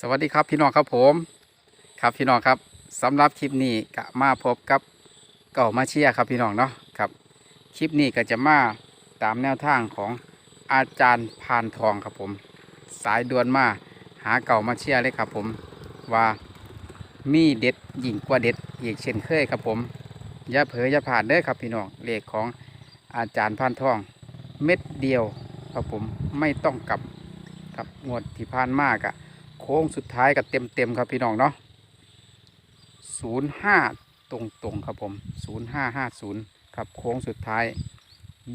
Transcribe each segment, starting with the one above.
สวัสดีครับพี่น้องครับผมครับพี่น้องครับสำหรับคลิปนี้ก็มาพบกับเก่ามาเชียครับพี่น้องเนาะครับคลิปนี้ก็จะมาตามแนวทางของอาจารย์พานทองครับผม สายด่วนมาหาเก่ามาเชียเลยครับผมว่ามีเด็ดยิ่งกว่าเด็ดอีกเช่นเคยครับผมอย่าเผลออย่าผ่านเด้อครับพี่น้องเลขของอาจารย์พานทองเม็ดเดียวครับผมไม่ต้องกลับครับงวดที่ผ่านมากอะ โค้งสุดท้ายกับเต็มเต็มๆครับพี่น้องเนาะศูนย์ห้าตรงตรงๆครับผมศูนย์ห้าห้าศูนย์ครับโค้งสุดท้าย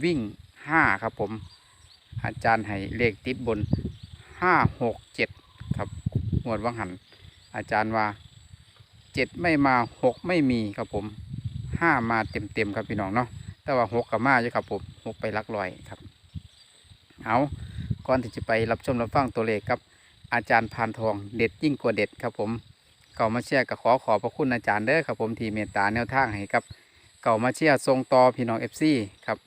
วิ่งห้าครับผม อาจารย์ให้เลขติดบนห้าหกเจ็ดครับงวดวังหัน อาจารย์ว่าเจ็ดไม่มาหกไม่มีครับผมห้ามาเต็มเต็มครับพี่น้องเนาะแต่ว่าหกกับมาอยู่ครับผมหกไปลักลอยครับเอาก่อนที่จะไปรับชมรับฟังตัวเลขครับ อาจารย์พานทองเด็ดยิ่งกว่าเด็ดครับผมเก่ามาเชียร์ก็ขอขอบพระคุณอาจารย์เด้อครับผมที่เมตตาแนวทางให้ครับเก่ามาเชียร์ทรงต่อพี่น้องเอฟซีครับ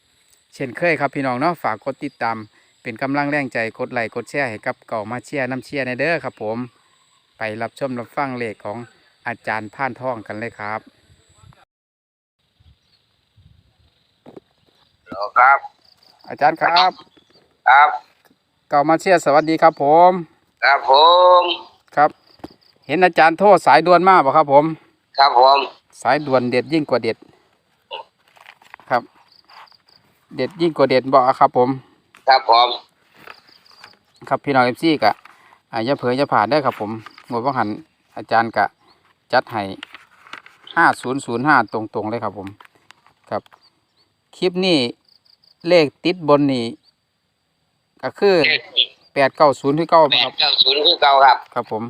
เช่นเคยครับพี่น้องเนาะฝากกดติดตาม เป็นกำลังแรงใจกดไลค์กดแชร์ให้กับเก่ามาเชียร์น้ำเชียร์ในเด้อครับผม ไปรับชมรับฟังเลขของอาจารย์พานทองกันเลยครับฮัลโหลครับ อาจารย์ครับ ครับ เก่ามาเชียร์สวัสดีครับผม ครับผมครับ เห็นอาจารย์โทษสายด่วนมาบ่ครับ ผม ครับผม สายด่วนเด็ดยิ่งกว่าเด็ด ครับ เด็ดยิ่งกว่าเด็ดบ่ครับ ผม ครับผม ครับพี่น้องเอฟซีกะอ่าอย่าเผยอย่าผ่านได้อครับ ผมงวดว่าหันอาจารย์กะ จัดให้ห้าศูนย์ศูนย์ห้าตรงๆเลยครับผม ครับ คลิปนี้เลขติดบนนี่ก็คือ แปดเก้าศูนย์ที่เก้าแปคดรับ เก้าศูนย์คือเก่าครับครับผม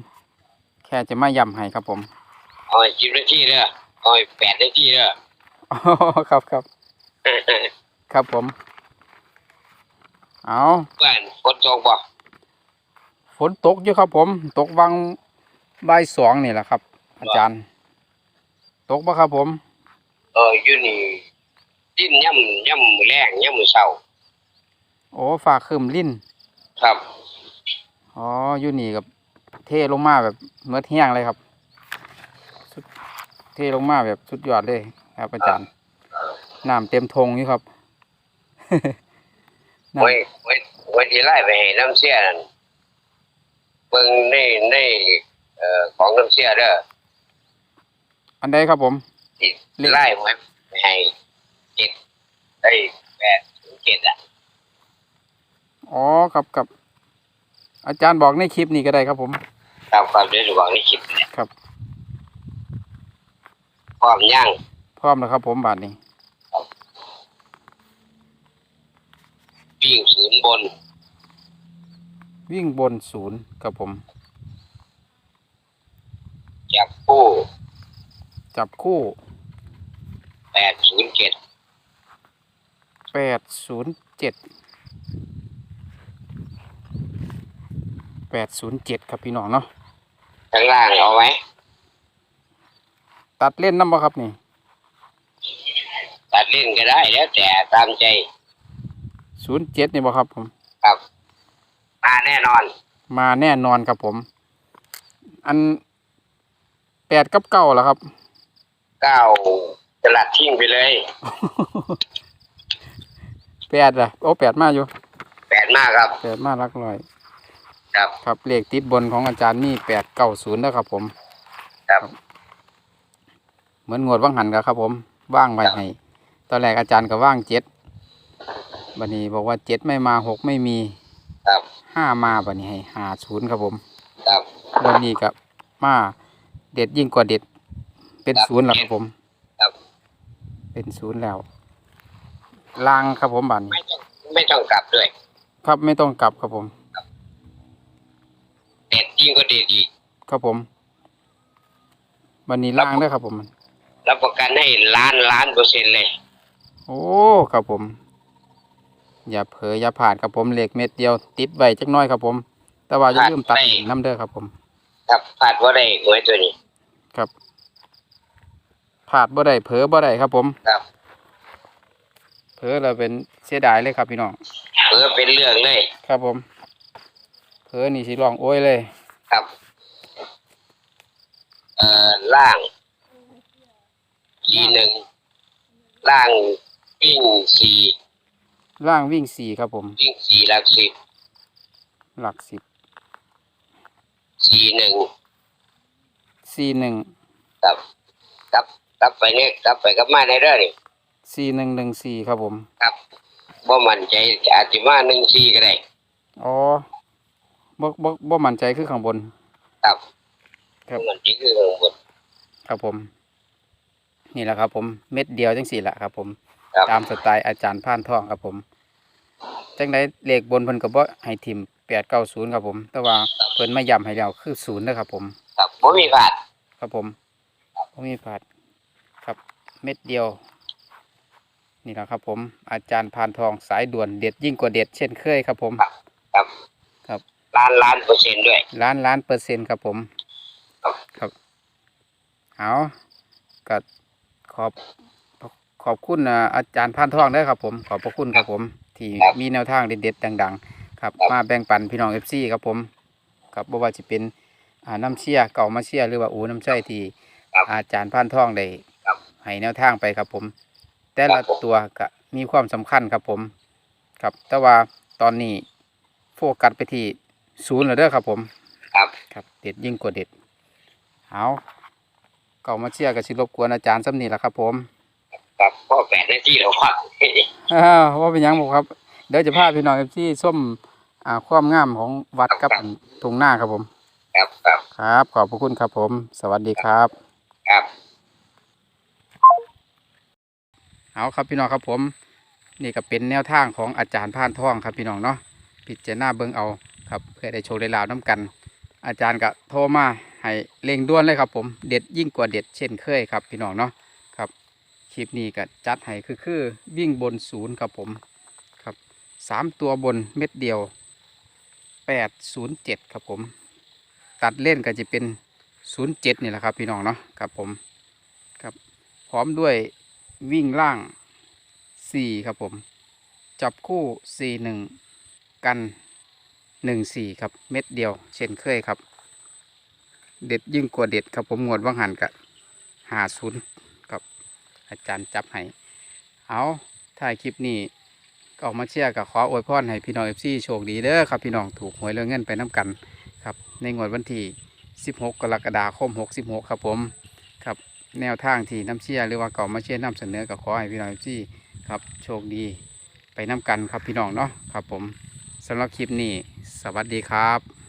แค่จะมาย้ำให้ครับผม เอาให้สิบนาทีเด้อเอาให้แปดนาทีเด้อ อ๋อครับครับ ครับผม เอาเพื่อนคนตกบ่ฝนตกอยู่ครับผม ตกวังบ่ายสองนี่แหละครับ อาจารย์ ตกปะครับผม เอออยู่นี่ดิ้นย่ำย่ำมือแรงย่ำมือเศร้าโอ้ฟ้าครึมลิ้น ครับ อ๋ออยู่นี่กับเทลงมาแบบเมื่อเที่ยงเลยครับสุดเทลงมาแบบสุดยอดเลยครับอาจารย์น้ำเต็มทงอยู่ครับน้ไว้ไว้ไว้ที่ไล่ไปให้น้ำเสียนั่นเบิ่งในในเอ่อของน้ำเสียเด้อำอันใดครับผมที่ไล่ไว้ไปให้เจ็ดไอ้แปดถึงเจ็ดอะ อ๋อครับครับอาจารย์บอกในคลิปนี้ก็ได้ครับผมตามความเรียนรู้ในคลิปเนี่ยครับ พร้อมย่างพร้อมแล้วครับ ผมบาทนี้วิ่งศูนย์บน วิ่งบนศูนย์ครับผมจากผู้จับคู่แปดศูนย์เจ็ดแปดศูนย์เจ็ด แปดศูนย์เจ็ดครับพี่น้องเนาะข้างล่างเอาไว้ ตัดเล่นน้ำบ่ครับนี่ตัดเล่นก็ได้แล้วแต่ตามใจศูนย์เจ็ดนี่บ่ครับผม ครับมาแน่นอน มาแน่นอนครับผม อันแปดกับเก้าแล้วครับ เก้าสลัดทิ้งไปเลย แปดอะโอ้แปดมาอยู่ แปดมากครับ แปดมารักร้อย ครับ ครับเลขติดบนของอาจารย์มีแปดเก้าศูนย์นะครับผม ครับ เหมือนงวดว่างหันกับครับ ผม ว่างไว้ให้ ตอนแรกอาจารย์ก็ว่างเจ็ดบันนี้บอกว่าเจ็ดไม่มาหกไม่มีครับ ห้ามาบันนี้ให้หาศูนย์ครับผมครับ วันนี้กับมาเด็ดยิ่งกว่าเด็ด เป็นครับศูนย์แล้วครับผมครับ เป็นศูนย์แล้วลางครับผมบันนี้ไม่ต้องไม่ต้องกลับด้วย ครับไม่ต้องกลับครับผมเด็ด ยิ่งก็เด็ดอีก ครับผม วันนี้ล่างด้วยครับผม รับประกันให้ล้านล้านเปอร์เซ็นต์เลย โอ้ครับผม อย่าเผลออย่าผ่านครับผมเหล็กเม็ดเดียว ติดไว้จักหน้อยครับผม แต่ว่าอย่าลืมตัดหน้ำเด้อครับผมครับพลาดว่าได้หวยตัวนี้ ครับผ่าดบ่ได้เผลอบ่ได้ครับ ผมครับ เผลอเราเป็นเสียดายเลยครับพี่น้อง เพื่อเป็นเรื่องเลย ครับผม เผลอนี่สิร้องโอ้ยเลย ครับอ่อล่างสี่หนึ่งล่างวิ่งสี่ล่างวิ่งสี่ครับผม วิ่งสี่หลักสิบหลักสิบสี่หนึ่งสี่หนึ่งกับกับกับไปเนี่ยกับไปกับมาในเรื่องนี่สี่หนึ่งหนึ่งสี่ครับผม ครับบ่มั่นใจอาจจะมาหนึ่งสี่ก็ได้อ๋อ บ่บ่บ่มั่นใจคือข้างบน ครับครับ มันนี่คือข้างบน ครับผม นี่แหละครับ ผมเม็ดเดียวจังสี่แหละครับ ผม ครับ ตามสไตล์อาจารย์ผ่านท่องครับผมจังไดเลขบนเพิ่นก็บ่ให้ทิมแปดเก้าศูนย์ครับผม แต่ว่าเพิ่นมาย้ำให้แล้วคือศูนย์นะครับผม ครับบ่มีพลาดครับผมบ่มีผาดครับเม็ดเดียว นี่แหละครับผมอาจารย์พานทองสายด่วนเด็ดยิ่งกว่าเด็ดเช่นเคยครับผม ครับครับ ล้านล้านเปอร์เซ็นต์ด้วย ล้านล้านเปอร์เซ็นต์ครับผม ครับครับเอาก็ขอบขอบคุณอ่าอาจารย์พานทองเด้อครับผม ขอบพระคุณครับผม ที่มีแนวทางเด็ดๆดัง ๆ ครับ มาแบ่งปันพี่น้องเอฟซีครับผม ครับบ่ว่าจะเป็นอ่าน้ำเชี่ยเก่ามาเชี่ยหรือว่าอูน้ำใช่ที่ครับอาจารย์พานทองได้ครับให้แนวทางไปครับผม แต่ละครับผมตัวก็มีความสำคัญครับผม ครับ แต่ว่าตอนนี้โฟกัสไปที่ ศูนย์แล้วเด้อครับผม ครับ ครับเด็ดยิ่งกว่าเด็ดเอาเก่ามาเชียร์กับสิรบกวนอาจารย์สำนีแหละครับผมครับพ่อแปดนาทีแล้วครับอ้าวว่าเป็นหยังบ่ครับ เดี๋ยวจะพาพี่น้องเอฟซีส้มอ่าความงามของวัดกับอันตรงหน้าครับผม ครับครับครับ ขอบพระคุณครับผม สวัสดีครับ ครับ เอาครับพี่น้องครับผม นี่ก็เป็นแนวทางของอาจารย์พานทองครับพี่น้องเนาะพิจารณาเบิ่งเอา ครับเพื่อได้โชว์ได้ลาวน้กัน อาจารย์ก็โทรมาให้เร่งด่วนเลยครับ ผมเด็ดยิ่งกว่าเด็ดเช่นเคยครับพี่น้องเนาะครับคลิปนี้ก็จัดให้คือคือวิ่งบนศูนย์ครับผมครับสามตัวบนเม็ดเดียวแปดศูนย์เจ็ดครับผม ตัดเล่นก็จะเป็นศูนย์เจ็ดนี่แหละครับพี่น้องเนาะครับผมครับพร้อมด้วยวิ่งล่างสี่ครับผม จับคู่สี่หนึ่งกัน หนึ่งสี่ครับ เม็ดเดียว เช่นเคยครับ เด็ดยิ่งกว่าเด็ดครับผมงวดว่างหันกับหาศูนย์กับอาจารย์จับให้เอาถ่ายคลิปนี้ก็ออกมาเชียร์กับขออวยพรให้พี่น้องเอฟซีโชคดีเด้อครับพี่น้องถูกหวยเรื่องเงินไปน้กันครับ ในงวดวันที่ 16 กรกฎาคม 66 ครับผมครับแนวทางที่น้ำเชียร์หรือว่าก่ามาเชียร์นำเสนอก็ขอให้พี่น้องเอฟซีครับโชคดีไปน้กันครับพี่น้องเนาะครับผมสำหรับคลิปนี้ สวัสดีครับ